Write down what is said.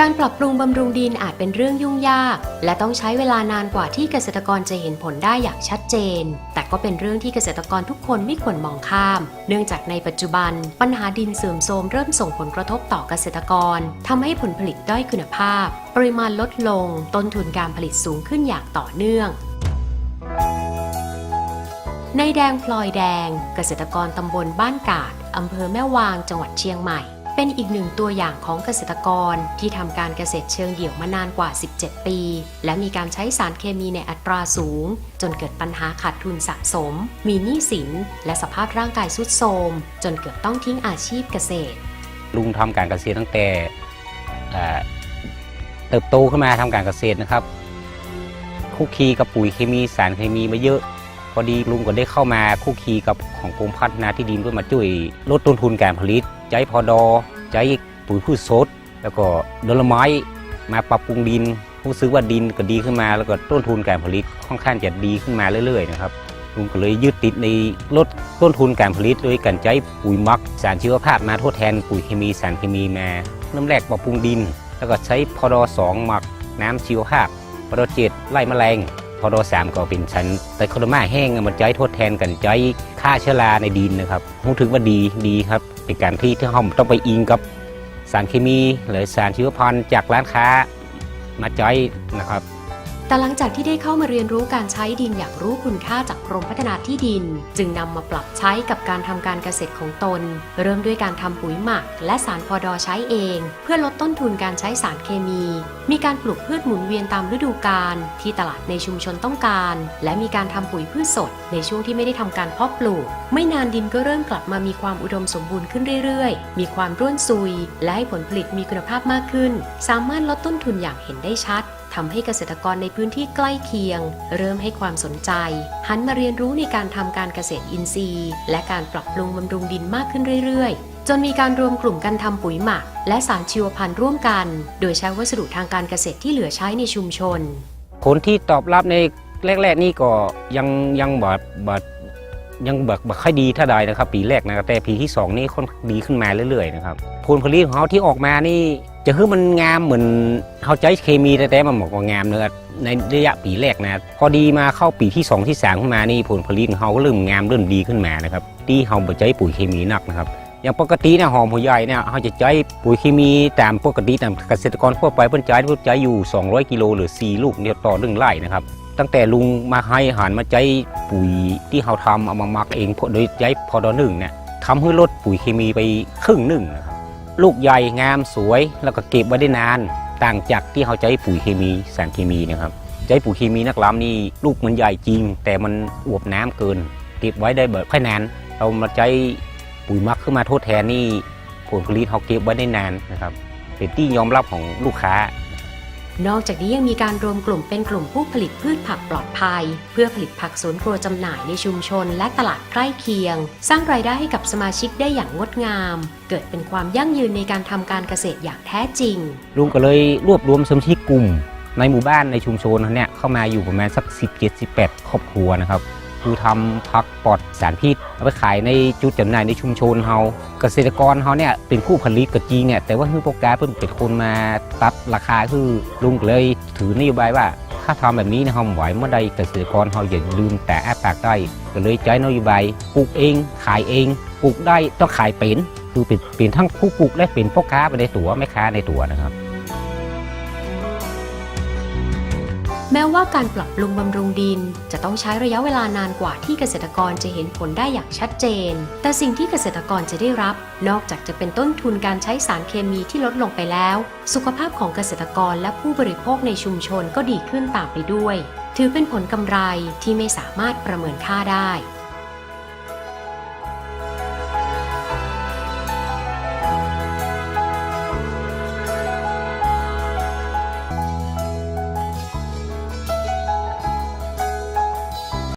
การปรับปรุงบำรุงดินอาจเป็นเรื่องยุ่งยาก และต้องใช้เวลานานกว่าที่เกษตรกรจะเห็นผลได้อย่างชัดเจน แต่ก็เป็นเรื่องที่เกษตรกรทุกคนไม่ควรมองข้าม เนื่องจากในปัจจุบัน ปัญหาดินเสื่อมโทรมเริ่มส่งผลกระทบต่อเกษตรกรทำให้ผลผลิตด้อยคุณภาพ ปริมาณลดลง ต้นทุนการผลิตสูงขึ้นอย่างต่อเนื่องในแดงพลอยแดง เกษตรกรตำบลบ้านกาดอำเภอแม่วางจังหวัดเชียงใหม่ เป็นอีกหนึ่งตัวอย่างของเกษตรกรที่ทำการเกษตรเชิงเดี่ยวมานานกว่า 17 ปี และมีการใช้สารเคมีในอัตราสูง จนเกิดปัญหาขาดทุนสะสม มีหนี้สิน และสภาพร่างกายทรุดโทรม จนเกือบต้องทิ้งอาชีพเกษตร ลุงทำการเกษตรตั้งแต่เอ่อเติบโตขึ้นมาทำการเกษตรนะครับคุกคีกับปุ๋ยเคมีสารเคมีมาเยอะ พอดีลุงก็ได้เข้ามาคุกคีกับของกรมพัฒนาที่ดินเพื่อมาช่วยลดต้นทุนการผลิตใจพอดอใจปุ๋ยพืชสดแล้วก็ดลไม้มาปรับปรุงดินรู้สึกว่าดินก็ดีขึ้นมา แล้วก็ต้นทุนการผลิตค่อนข้างจะดีขึ้นมาเรื่อยๆนะครับลุงก็เลยยึดติดในลดต้นทุนการผลิตโดยการใช้ปุ๋ยหมักสารชีวภาพมาทดแทนปุ๋ยเคมีสารเคมีมาเริ่มแรกปรับปรุงดิน แล้วก็ใช้พอดอสองหมักน้ำชีวภาพพอดอเจ็ดไล่แมลง พอดอสามก็เป็นชั้น แต่โคโดมาแห้งมันจ้อยทดแทนกันจ้อยฆ่าเชื้อราในดินนะครับรู้ถึงว่าดีดีครับ เป็นการที่ที่ห้องต้องไปอิงกับสารเคมี หรือสารชีวพันธุ์จากร้านค้ามาจ้อยนะครับ แต่หลังจากที่ได้เข้ามาเรียนรู้การใช้ดินอย่างรู้คุณค่าจากกรมพัฒนาที่ดิน จึงนำมาปรับใช้กับการทำการเกษตรของตน เริ่มด้วยการทำปุ๋ยหมัก และสารพอดอใช้เอง เพื่อลดต้นทุนการใช้สารเคมี มีการปลูกพืชหมุนเวียนตามฤดูกาลที่ตลาดในชุมชนต้องการ และมีการทำปุ๋ยพืชสด ในช่วงที่ไม่ได้ทำการเพาะปลูก ไม่นานดินก็เริ่มกลับมามีความอุดมสมบูรณ์ขึ้นเรื่อยๆ มีความร่วนซุย และให้ผลผลิตมีคุณภาพมากขึ้น สามารถลดต้นทุนอย่างเห็นได้ชัดทำให้เกษตรกรในพื้นที่ใกล้เคียง เริ่มให้ความสนใจ หันมาเรียนรู้ในการทำการเกษตรอินทรีย์ และการปรับปรุงบำรุงดินมากขึ้นเรื่อยๆ จนมีการรวมกลุ่มกันทำปุ๋ยหมัก และสารชีวพันธุ์ร่วมกัน โดยใช้วัสดุทางการเกษตรที่เหลือใช้ในชุมชนคนที่ตอบรับในแรก ๆ นี่ก็ยังยังบดบดยังแบบบค่อยดีเท่าใดนะครับ ปีแรกนะครับแต่ปีที่สองนี่ค่อนดีขึ้นมาเรื่อยๆนะครับผลผลิตของเขาที่ออกมานี่ จะคือมันงามเหมือนเขาใช้เคมีแต่แต่มันบอกว่างามเนื้อะในระยะปีแรกนะพอดีมาเข้าปีที่สองที่สามขึ้นมานี่ผลผลิตของเขาก็เริ่มงามเริ่มดีขึ้นมานะครับที่เขาบ่ใช้ปุ๋ยเคมีหนักนะครับอย่างปกตินี่ยหอมหัวใหญ่เนี่ยเขาจะใช้ปุ๋ยเคมีตามปกติตามเกษตรกรทั่วไปเพิ่นใช้เพิ่นใช้อยู่ 200 กิโลหรือ 4 ลูกเนี่ยต่อหนึ่งไร่นะครับตั้งแต่ลุงมาให้หารมาใช้ปุ๋ยที่เขาทำเอามาหมักเองโดยใช้พอดอหนึ่งเนี่ยทำให้ลดปุ๋ยเคมีไปครึ่งหนึ่งนะครับ ลูกใหญ่งามสวยแล้วก็เก็บไว้ได้นาน ต่างจากที่เขาใช้ปุ๋ยเคมีสารเคมีนะครับใช้ปุ๋ยเคมีนักล้ำนี่ลูกมันใหญ่จริง แต่มันอวบน้ำเกิน เก็บไว้ได้แบบค่อยนาน เรามาใช้ปุ๋ยมักขึ้นมาทดแทนนี่ผลผลิตเขาเก็บไว้ได้นานนะครับเป็นที่ยอมรับของลูกค้า นอกจากนี้ยังมีการรวมกลุ่มเป็นกลุ่มผู้ผลิตพืชผักปลอดภัย เพื่อผลิตผักสวนครัวจำหน่ายในชุมชนและตลาดใกล้เคียง สร้างรายได้ให้กับสมาชิกได้อย่างงดงาม เกิดเป็นความยั่งยืนในการทำการเกษตรอย่างแท้จริง ลุงก็เลยรวบรวมสมาชิกกลุ่ม ในหมู่บ้านในชุมชนเนี่ยเข้ามาอยู่ประมาณสัก 17 18 ครอบครัวนะครับ คือทำผักปลอดสารพิษเอาไปขายในจุดจำหน่ายในชุมชนเฮาเกษตรกรเฮาเนี่ยเป็นผู้ผลิตก็จริงเนี่ยแต่ว่าคือโปรแกรมเพิ่นเป็นคนมาตัดราคาคือลุงเลยถือนโยบายว่าถ้าทำแบบนี้นะเฮาไหวเมื่อใดเกษตรกรเฮาอย่าลืมแต่อ้าปากได้ก็เลยใช้นโยบายปลูกเองขายเองปลูกได้ต้องขายเป็นคือเป็นเป็นทั้งผู้ปลูกและเป็นพ่อค้าไปในตัวแม่ค้าในตัวนะครับ แม้ว่าการปรับปรุงบำรุงดิน จะต้องใช้ระยะเวลานานกว่าที่เกษตรกรจะเห็นผลได้อย่างชัดเจน แต่สิ่งที่เกษตรกรจะได้รับ นอกจากจะเป็นต้นทุนการใช้สารเคมีที่ลดลงไปแล้ว สุขภาพของเกษตรกรและผู้บริโภคในชุมชนก็ดีขึ้นตามไปด้วย ถือเป็นผลกำไรที่ไม่สามารถประเมินค่าได้